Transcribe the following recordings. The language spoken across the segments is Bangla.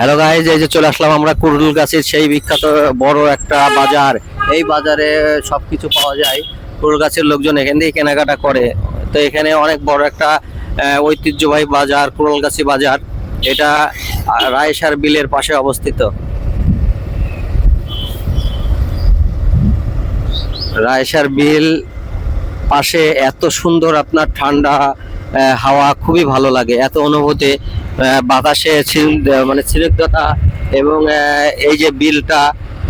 হ্যালো গাইজ এই যে চলে আসলাম আমরা কুরুল গাছের সেই বিখ্যাত বড় একটা বাজার। এই বাজারে সব কিছু পাওয়া যায়। কুরুল গাছের লোকজন এখান থেকে কেনাকাটা করে। তো এখানে অনেক বড় একটা ঐতিহ্যবাহী বাজার কুরুলগাছি বাজার। এটা রায়সার বিলের পাশে অবস্থিত। রায়সার বিল পাশে এত সুন্দর আপনার ঠান্ডা হাওয়া খুবই ভালো লাগে। এত অনুভূতি বাতাসে মানে স্নিগ্ধতা এবং এই যে বিলটা,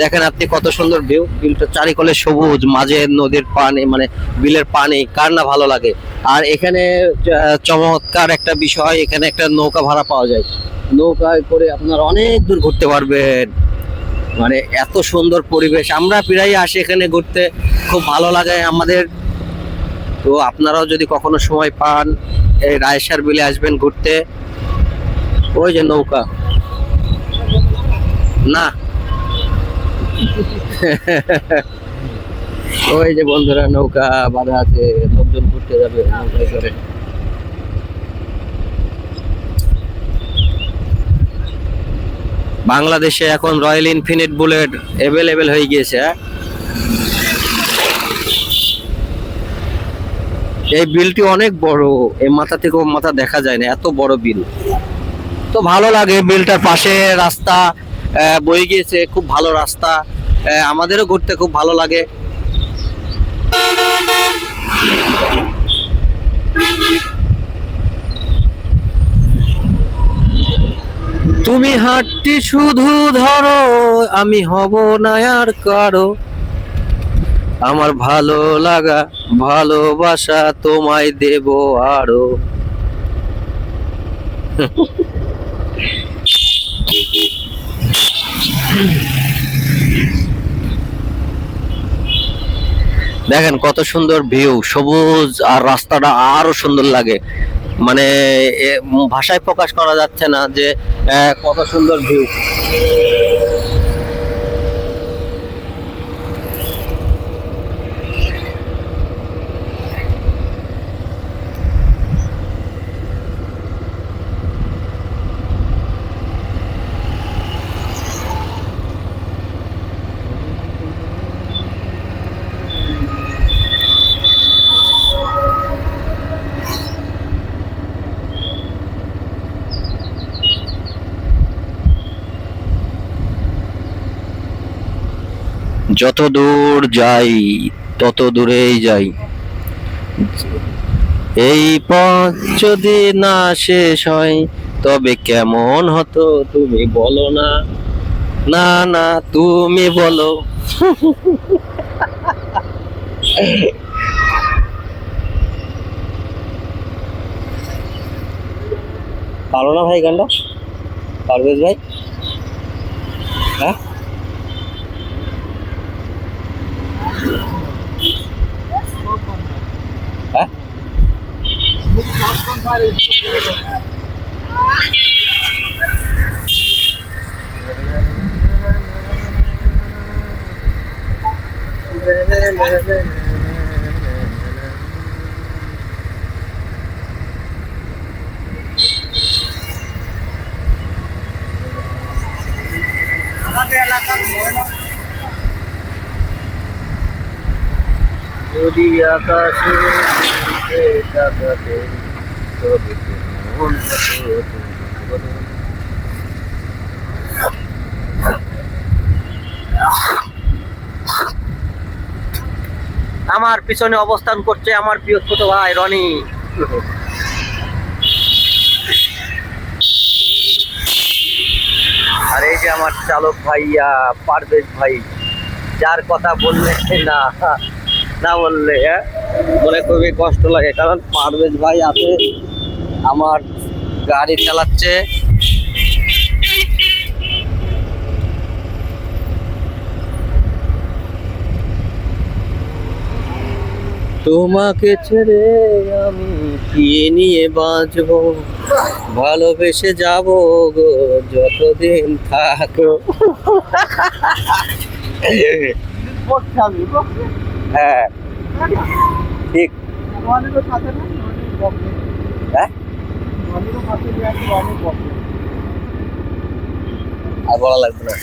দেখেন আপনি কত সুন্দর ভিউ বিলটা চারিকলে সবুজ, মাঝে নদীর পানি মানে বিলের পানি, কার না ভালো লাগে। আর এখানে চমৎকার একটা বিষয়, এখানে একটা নৌকা ভাড়া পাওয়া যায়। নৌকায় করে আপনার অনেক দূর ঘুরতে পারবেন। মানে এত সুন্দর পরিবেশ। আমরা প্রায় আসি এখানে ঘুরতে। খুব ভালো লাগে আমাদের। তো আপনারাও যদি কখনো সময় পান, এই রায়সার বিলে আসবেন ঘুরতে, ওই যে নৌকা। না। ওই যে বন্ধুরা, নৌকা বাঁধা আছে, লোকজন ঘুরতে যাবে বাংলাদেশে এখন রয়্যাল ইনফিনিট বুলেট অ্যাভেলেবেল হয়ে গিয়েছে এই বিলটি অনেক বড়, এই মাথা থেকে মাথা দেখা যায় না, এত বড় বিল। তো ভালো লাগে বিলটার পাশে রাস্তা বয়ে গিয়েছে, খুব ভালো রাস্তা আমাদেরও ঘুরতে খুব ভালো লাগে। তুমি হাতটি শুধু ধরো, আমি হব না আর কারও। আমার ভালো লাগা, ভালোবাসা তোমায় দেব আরও। দেখেন কত সুন্দর ভিউ, সবুজ আর রাস্তাটা আরও সুন্দর লাগে। মানে ভাষায় প্রকাশ করা যাচ্ছে না যে কত সুন্দর ভিউ। যত দূর যাই তত দূরেই যাই। এই পথ যদি না শেষ হয়, তবে কেমন হতো, তুমি বলো না। না না, তুমি বলো। পারো না ভাই গানটা? পারভেজ ভাই? যদি আকাশে আমার পিছনে অবস্থান করছে আমার প্রিয় ছোট ভাই রনি। আর এই যে আমার চালক ভাইয়া, পারভেজ ভাই, যার কথা বললে না। না বললে হ্যাঁ? মনে খুবই কষ্ট লাগে, কারণ পারভেজ ভাই আছে, আমার গাড়ি চালাচ্ছে। তোমাকে ছেড়ে আমি কি নিয়ে বাঁচবো? ভালোবেসে যাব গো, যতদিন থাকো। হ্যাঁ। ঠিক। হ্যাঁ? আর বলা লাগবে না।